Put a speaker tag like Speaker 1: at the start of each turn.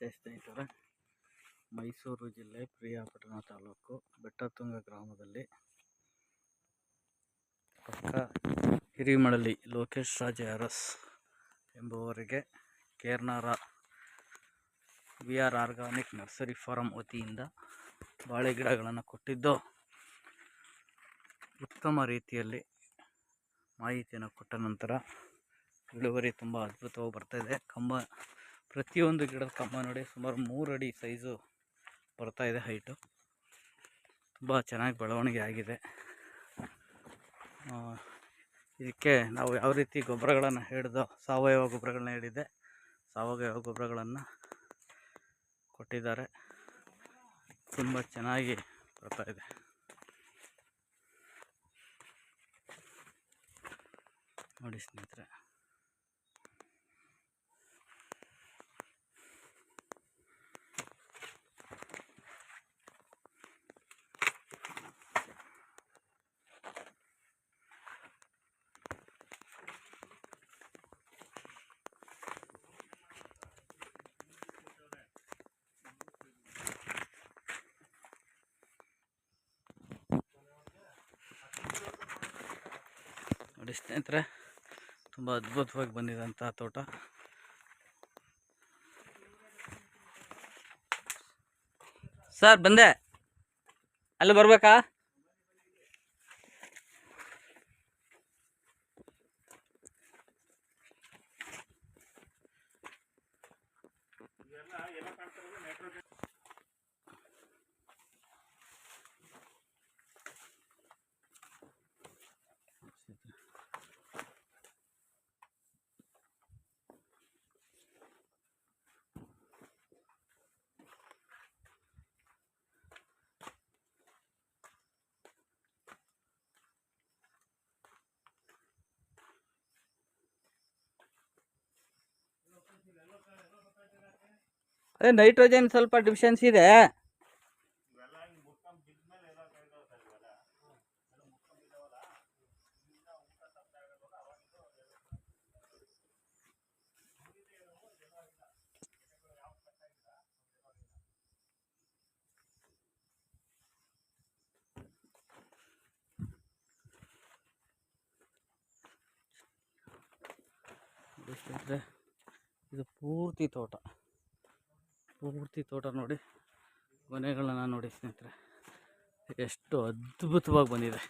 Speaker 1: ನಮಸ್ತೆ ಸ್ನೇಹಿತರೆ ಮೈಸೂರು ಜಿಲ್ಲೆ ಪ್ರಿಯಾಪಟ್ಟಣ ತಾಲೂಕು ಬೆಟ್ಟತುಂಗ ಗ್ರಾಮದಲ್ಲಿ ಪಕ್ಕ ಹಿರಿಮಳಲಿ ಲೋಕೇಶ್ ರಾಜ ಅರಸ್ ಎಂಬುವರಿಗೆ ಕೇರ್ನಾರ V R organic nursery farm ವತಿಯಿಂದ ಬಾಳೆ ಗಿಡಗಳನ್ನು ಕೊಟ್ಟಿದ್ದು. ಉತ್ತಮ ರೀತಿಯಲ್ಲಿ ಮಾಹಿತಿಯನ್ನು ಕೊಟ್ಟ ನಂತರ ಇಳುವರಿ ತುಂಬ ಅದ್ಭುತವಾಗಿ ಬರ್ತಾಯಿದೆ ಕಂಬ ಪ್ರತಿಯೊಂದು ಗಿಡದ ಕಂಬ ನೋಡಿ, ಸುಮಾರು ಮೂರು ಅಡಿ ಸೈಜು ಇದೆ ಹೈಟು ತುಂಬ ಚೆನ್ನಾಗಿ ಬೆಳವಣಿಗೆ ಆಗಿದೆ. ಇದಕ್ಕೆ ನಾವು ಯಾವ ರೀತಿ ಗೊಬ್ಬರಗಳನ್ನು ಹಿಡಿದೋ, ಸಾವಯವ ಗೊಬ್ಬರಗಳನ್ನ ಹಿಡಿದೆ, ಸಾವಯವ ಗೊಬ್ಬರಗಳನ್ನು ಕೊಟ್ಟಿದ್ದಾರೆ. ತುಂಬ ಚೆನ್ನಾಗಿ ಬರ್ತಾ ಇದೆ. ನೋಡಿ ಸ್ನೇಹಿತರೆ. ನೋಡಿ ಸ್ನೇಹಿತರೆ ತುಂಬ ಅದ್ಭುತವಾಗಿ ಬಂದಿದಂಥ ತೋಟ. ಸರ್ ಬಂದೆ. ಅಲ್ಲಿ ಬರ್ಬೇಕಾ? ಅದೇ ನೈಟ್ರೋಜನ್ ಸ್ವಲ್ಪ ಡಿಫಿಷನ್ಸಿ ಇದೆ. ಇದು ಪೂರ್ತಿ ತೋಟ. ಪೂರ್ತಿ ತೋಟ ನೋಡಿ ಗೊನೆಗಳನ್ನ ನೋಡಿ ಸ್ನೇಹಿತರೆ. ಎಷ್ಟು ಅದ್ಭುತವಾಗಿ ಬಂದಿದೆ.